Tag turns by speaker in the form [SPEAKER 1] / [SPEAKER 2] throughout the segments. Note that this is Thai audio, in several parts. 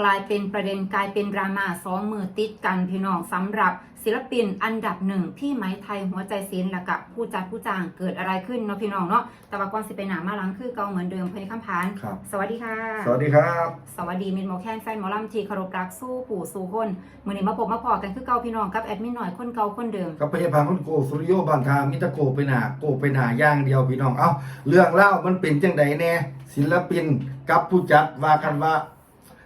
[SPEAKER 1] กลายเป็นประเด็นกลายเป็นดราม่าสองมือติดกันพี่น้องสำหรับศิลปินอันดับหนึ่งพี่ไหมไทยหัวใจศิลป์และกับผู้จัดผู้จ้างเกิดอะไรขึ้นเนาะพี่น้องเนาะแต่ว่าก่อนสิไปหนามาหลังคือเก่าเหมือนเดิมเพื่อนคำพาน
[SPEAKER 2] ครับ
[SPEAKER 1] สวัสดีค่ะ
[SPEAKER 2] สวัสดีครับ
[SPEAKER 1] สวัสดีมินโมแคนแฟนหมอลำทีคารพรักสู้ผู้สู้คนมือนี้มาพบมาพอกันคือเก่าพี่น้องกับแอดมินหน่อยคนเก่าคนเดิม
[SPEAKER 2] กับพยาบาลคนโกสุริโยบานทามิตรโกไปหนาโกไปหนาอย่างเดียวพี่น้องเอ้าเรื่องเล่ามันเป็นจังใดแน่ศิลปินกับผู้จัดว่ากันว่า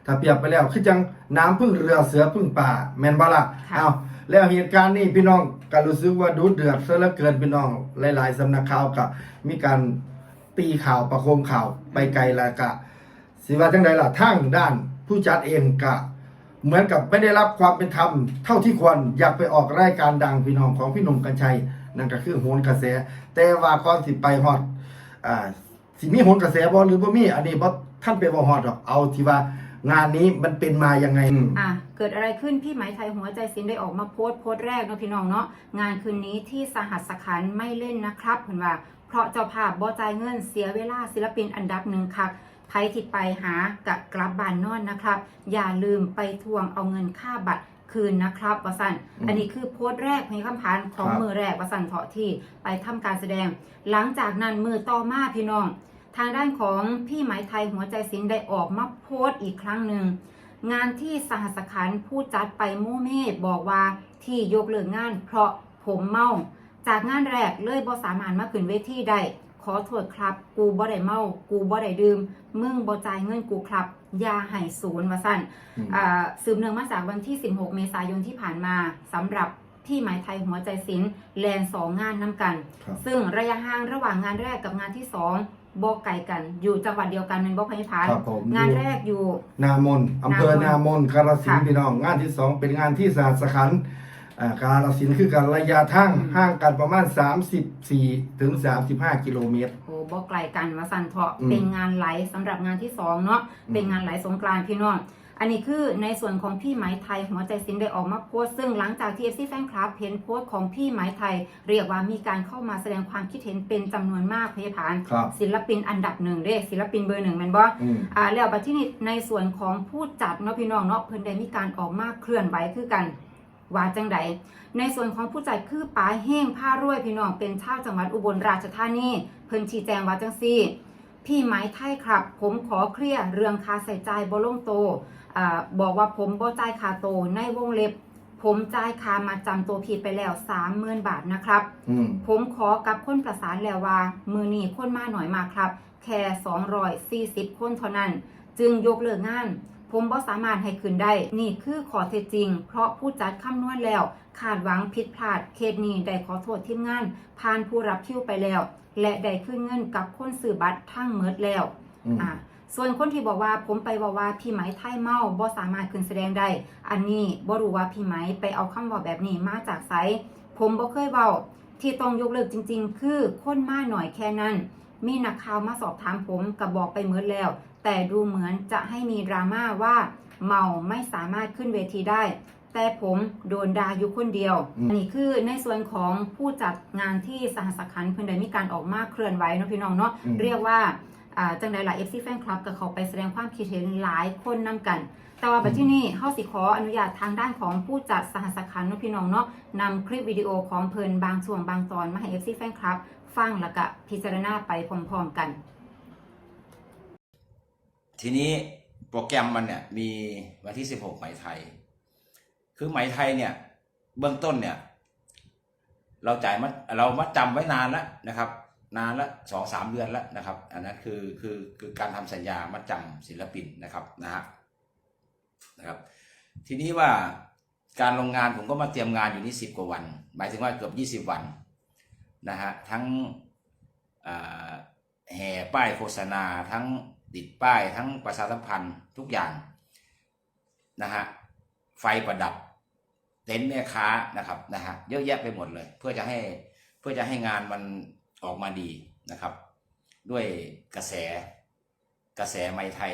[SPEAKER 2] ถ้าเปรียบไปแล้วคือจังน้ำพึ่งเรือเสือพึ่งป่า แม่นบ่ล่ะ
[SPEAKER 1] ค่ะ
[SPEAKER 2] เอ้าแล้วเหตุการณ์นี้พี่น้องก็รู้สึกว่าดูเดือดซะเหลือเกินพี่น้องหลาย ๆสำนักข่าวก็มีการตีข่าวประโคมข่าวไปไกลแล้วก็สิว่าจังใดล่ะทั้งด้านผู้จัดเองก็เหมือนกับไม่ได้รับความเป็นธรรมเท่าที่ควรอยากไปออกรายการดังพี่น้องของพี่หนุ่มกัญชัยนั่นก็คือโหนกระแส แต่ว่าก่อนสิไปฮอดอ่าสิมีโหนกระแสบ่หรือบ่มีอันนี้บ่ท่านไปบ่ฮอดหรอกเอาที่ว่า งานนี้มันเป็นมายังไงอืม
[SPEAKER 1] อะเกิดอะไรขึ้นพี่ไหมไทยหัวใจศิลป์ได้ออกมาโพสต์โพสต์แรกเนาะพี่น้องเนาะงานคืนนี้ที่สหัสขันธ์ไม่เล่นนะครับเห็นว่า เพราะเจ้าภาพบ่จ่ายเงินเสียเวลาศิลปินอันดับหนึ่งครับใครที่ไปหากะกลับบ้านนอนนะครับ อย่าลืมไปทวงเอาเงินค่าบัตรคืนนะครับวสัน
[SPEAKER 2] อืม
[SPEAKER 1] อันนี้คือโพสต์แรกในคำพานของ
[SPEAKER 2] ครับ
[SPEAKER 1] มือแรกวสันเถาะที่ไปทำการแสดง หลังจากนั้นมือต่อมาพี่น้อง ทางด้านของพี่ไหมไทยหัวใจศิลป์ได้ออกมาโพสต์อีกครั้งหนึ่ง งานที่สหัสขันธ์ผู้จัดไปโมเม่บอกว่าที่ยกเลิกงานเพราะผมเมา จากงานแรกเลยบ่สามารถมาขึ้นเวทีได้ขอโทษครับ กูบ่ได้เมา กูบ่ได้ดื่ม มึงบ่จ่ายเงินกูครับอย่าให้ศูนย์ว่าสั่น
[SPEAKER 2] อืม
[SPEAKER 1] อ่าสืบเนื่องมาจากวันที่ 16 เมษายนที่ผ่านมาสำหรับพี่ไหมไทยหัวใจศิลป์แลนสองงานนำกัน
[SPEAKER 2] ครับ
[SPEAKER 1] ซึ่งระยะห่างระหว่างงานแรกกับงานที่สอง บ่ไกลกัน อยู่จังหวัดเดียวกันเป็นบ่พนิพาน
[SPEAKER 2] ครับผม
[SPEAKER 1] งานแรกอยู่
[SPEAKER 2] นามนอำเภอนามนกาฬสินธุ์
[SPEAKER 1] ค่ะ
[SPEAKER 2] พี่น้อง งานที่สองเป็นงานที่สหัสขันธ์อ่ากาฬสินธุ์คือการระยะทาง
[SPEAKER 1] อืม
[SPEAKER 2] ห่างกันประมาณ 34 ถึง 35 กิโลเมตร
[SPEAKER 1] โอ้บ่ไกลกันว่าสันเถาะ
[SPEAKER 2] อืม
[SPEAKER 1] เป็นงานไหลสำหรับงานที่สองเนาะ
[SPEAKER 2] อืม
[SPEAKER 1] เป็นงานไหลสงกรานต์พี่น้อง อันนี้คือในส่วนของพี่ไหมไทยหัวใจศิลป์ได้ออกมาโพสต์ซึ่งหลังจากที่เอฟซีแฟนคลับเห็นโพสต์ของพี่ไหมไทย เรียกว่ามีการเข้ามาแสดงความคิดเห็นเป็นจำนวนมากพยาพาน
[SPEAKER 2] ครับ
[SPEAKER 1] ศิลปินอันดับหนึ่งเด้ศิลปินเบอร์หนึ่งแมันบ่
[SPEAKER 2] อืม
[SPEAKER 1] อ่าแล้วบัดที่นี่ในส่วนของผู้จัดเนาะพี่น้องเนาะเพิ่นได้มีการออกมาเคลื่อนไหวคือกันว่าจังใดในส่วนของผู้จัดคือป๋าเฮงผ้ารวยพี่น้องเป็นชาวจังหวัดอุบลราชธานีเพิ่นชี้แจงว่าจังซี่ พี่ไม้ไทยครับ ผมขอเคลียร์เรื่องค่าใส่จ่ายบ่ลงโตอ่าบอกว่าผมบ่จ่ายค่าโตในวงเล็บ ผมจ่ายค่ามาจำตัวผิดไปแล้ว30,000บาทนะครับ
[SPEAKER 2] อืม
[SPEAKER 1] ผมขอกับคนประสานแล้วว่า มือนี้คนมาหน่อยมากครับ แค่240คนเท่านั้น จึงยกเลิกงาน ผมบ่สามารถให้คืนได้ นี่คือขอเท็จจริง เพราะผู้จัดคำนวณแล้ว คาดหวังผิดพลาด เคสนี้ได้ขอโทษทีมงาน ผ่านผู้รับคิวไปแล้ว และได้คืนเงินกับคนซื้อบัตรทั้งเมิดแล้ว
[SPEAKER 2] อืม
[SPEAKER 1] อ่าส่วนคนที่บอกว่าผมไปบอกว่าพี่ไหมไทยเมาบ่สามารถขึ้นแสดงได้ อันนี้บ่รู้ว่าพี่ไหมไปเอาคำบอกแบบนี้มาจากไสผมบ่เคยเว้าที่ต้องยกเลิกจริง ๆ คือคนมาหน่อยแค่นั้น มีนักข่าวมาสอบถามผมกับบอกไปเมื่อแล้ว แต่ดูเหมือนจะให้มีดราม่าว่า เมาไม่สามารถขึ้นเวทีได้ แต่ผมโดนด่าอยู่คนเดียว
[SPEAKER 2] อืม
[SPEAKER 1] อันนี้คือในส่วนของผู้จัดงานที่สหสขันธ์เพิ่นได้มีการออกมาเคลื่อนไหวเนาะพี่น้องเนาะ
[SPEAKER 2] อืม
[SPEAKER 1] เรียกว่าอ่าจังใดหลาย FC Fan Club กับเขาไปแสดงความคิดเห็นหลายคนนำกัน แต่ว่าบัดที่นี่เฮาสิขออนุญาตทางด้านของผู้จัดสหสขันธ์เนาะพี่น้องเนาะนำคลิปวิดีโอของเพิ่นบางช่วงบางตอนมาให้ FC Fan Club ฟังแล้วก็พิจารณาไปพร้อมๆกัน
[SPEAKER 3] ทีนี้โปรแกรมมันเนี่ยมีวันที่ 16ไหมไทย คือไหมไทยเนี่ย เบื้องต้นเนี่ย เราจ่ายมัดเรามัดจำไว้นานแล้วนะครับ นานละสองสามเดือนแล้วนะครับ อันนั้นคือคือคือการทำสัญญามัดจำศิลปินนะครับนะฮะนะครับ ทีนี้ว่าการลงงานผมก็มาเตรียมงานอยู่นี่สิบกว่าวัน หมายถึงว่าเกือบยี่สิบวันนะฮะทั้งแห่ป้ายโฆษณาทั้งติดป้ายทั้งประชาสัมพันธ์ทุกอย่างนะฮะ ไฟประดับ เต็นท์แม่ค้านะครับนะฮะเยอะแยะไปหมดเลย เพื่อจะให้เพื่อจะให้งานมันออกมาดีนะครับ ด้วยกระแสกระแสไม้ไทย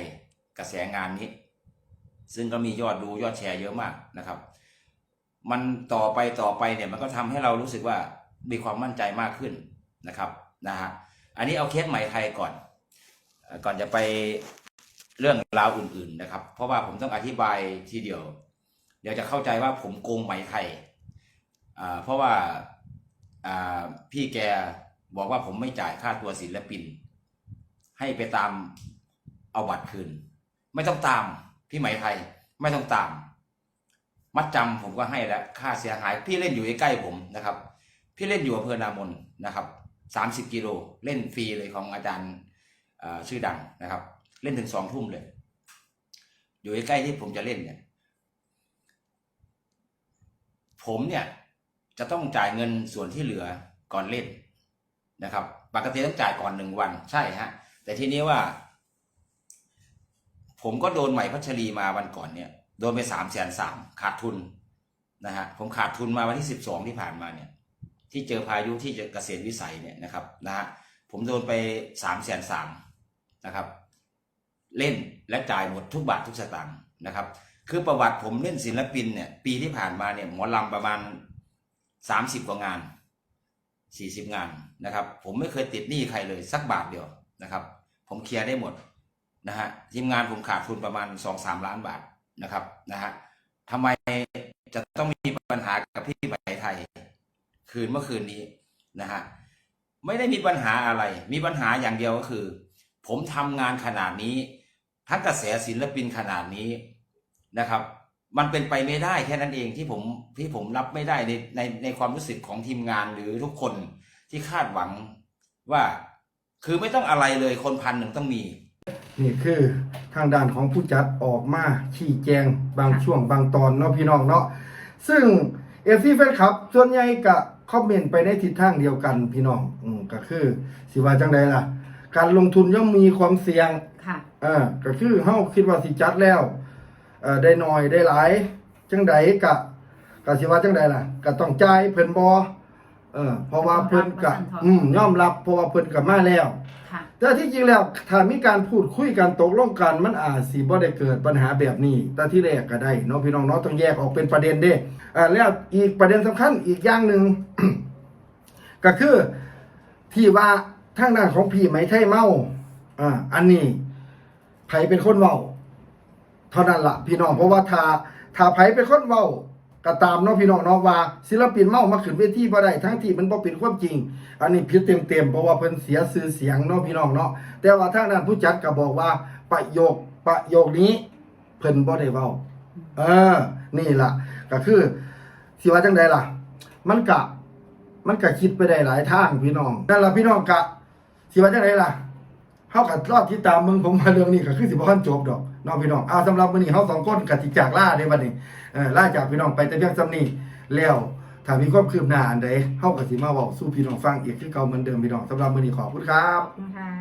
[SPEAKER 3] กระแสงานนี้ ซึ่งก็มียอดดูยอดแชร์เยอะมากนะครับ มันต่อไปต่อไปเนี่ยมันก็ทำให้เรารู้สึกว่ามีความมั่นใจมากขึ้นนะครับนะฮะอันนี้เอาเคสใหม่ไทยก่อน ก่อนจะไปเรื่องราวอื่น ๆนะครับ เพราะว่าผมต้องอธิบายทีเดียว เดี๋ยวจะเข้าใจว่าผมโกงไหมไทยอ่าเพราะว่าอ่าพี่แกบอกว่าผมไม่จ่ายค่าตัวศิลปิน ให้ไปตามเอาบัตรคืน ไม่ต้องตามพี่ไหมไทย ไม่ต้องตาม มัดจำผมก็ให้แล้วค่าเสียหาย พี่เล่นอยู่ใกล้ผมนะครับ พี่เล่นอยู่อำเภอนามนนะครับสามสิบกิโลเล่นฟรีเลยของอาจารย์อ่อชื่อดังนะครับ เล่นถึงสองทุ่มเลย อยู่ใกล้ที่ผมจะเล่นเนี่ย ผมเนี่ยจะต้องจ่ายเงินส่วนที่เหลือก่อนเล่นนะครับ ปกติต้องจ่ายก่อนหนึ่งวันใช่ฮะ แต่ทีนี้ว่า ผมก็โดนใหม่พัชรีมาวันก่อนเนี่ย โดนไปสามแสนสามขาดทุนนะฮะผมขาดทุนมาวันที่สิบสองที่ผ่านมาเนี่ย ที่เจอพายุที่จะเกษตรวิสัยเนี่ยนะครับนะฮะผมโดนไปสามแสนสามนะครับ เล่นและจ่ายหมดทุกบาททุกสตางค์นะครับ คือประวัติผมเล่นศิลปินเนี่ย ปีที่ผ่านมาเนี่ยหมอลำประมาณสามสิบกว่างานสี่สิบงานนะครับ ผมไม่เคยติดหนี้ใครเลยสักบาทเดียวนะครับ ผมเคลียร์ได้หมดนะฮะทีมงานผมขาดทุนประมาณสองสามล้านบาทนะครับนะฮะทำไมจะต้องมีปัญหากับพี่ไหมไทย คืนเมื่อคืนนี้นะฮะไม่ได้มีปัญหาอะไร มีปัญหาอย่างเดียวก็คือ ผมทำงานขนาดนี้ ทั้งกระแสศิลปินขนาดนี้ นะครับ มันเป็นไปไม่ได้แค่นั้นเองที่ผมที่ผมรับไม่ได้ในในในความรู้สึกของทีมงานหรือทุกคนที่คาดหวังว่าคือไม่ต้องอะไรเลยคนพันหนึ่งต้องมี
[SPEAKER 2] นี่คือทางด้านของผู้จัดออกมาชี้แจงบางช่วงบางตอนเนาะพี่น้องเนาะซึ่งเอฟซีแฟนคลับ ส่วนใหญ่ก็คอมเมนต์ไปในทิศทางเดียวกันพี่น้องอืมก็คือสิว่าจังใดล่ะ การลงทุนย่อมมีความเสี่ยง
[SPEAKER 1] ค่ะ
[SPEAKER 2] เออก็คือเฮาคิดว่าสิจัดแล้ว เอ่อได้น้อยได้หลายจังใดกะก็สิว่าจังใดล่ะก็ต้องจ่ายเพิ่นบ่เออเพราะว่าเพิ่นก็อืมยอมรับเพราะว่าเพิ่นก็มาแล้ว
[SPEAKER 1] ค่ะ
[SPEAKER 2] แต่ที่จริงแล้วถ้ามีการพูดคุยกันตกลงกันมันอาจสิบ่ได้เกิดปัญหาแบบนี้ แต่ที่แรกก็ได้เนาะพี่น้องเนาะต้องแยกออกเป็นประเด็นเด้อ่าแล้วอีกประเด็นสำคัญอีกอย่างหนึ่ง ก็คือที่ว่าทางด้านของพี่ไหมไทยเมาอ่าอันนี้ไผเป็นคนเว้า เท่านั้นละพี่น้องเพราะว่าถ้าถ้าไผเป็นคนเว้าก็ตามเนาะพี่น้องเนาะว่า ศิลปินเมามาขึ้นเวทีบ่ได้ทั้งที่มันบ่เป็นความจริง อันนี้ผิดเต็มๆเพราะว่าเพิ่นเสียชื่อเสียงเนาะพี่น้องเนาะแต่ว่าทางด้านผู้จัดก็บอกว่าประโยคประโยคนี้ เพิ่นบ่ได้เว้าเออ นี่ล่ะ ก็คือสิว่าจังใดล่ะ มันกะมันก็คิดไปได้หลายทางพี่น้องนั่นล่ะพี่น้องกะสิว่าจังไดล่ะ เฮากัดรอดที่ตามมึงผมมาเรื่องนี้ก็คือสิบ่ทันจบดอกน้องพี่น้องอาสำหรับมื้อนี้เฮาสองคนก็สิจากลาในวันนี้เออลาจากพี่น้องไปแต่เพียงสำนี้แล้วถ้ามีความคืบหน้าอันใดเฮาก็สิมาเว้าสู่พี่น้องฟังอีกคือเก่าเหมือนเดิมพี่น้องสำหรับมื้อนี้ขอบคุณครับ
[SPEAKER 1] ขอบคุณค่ะ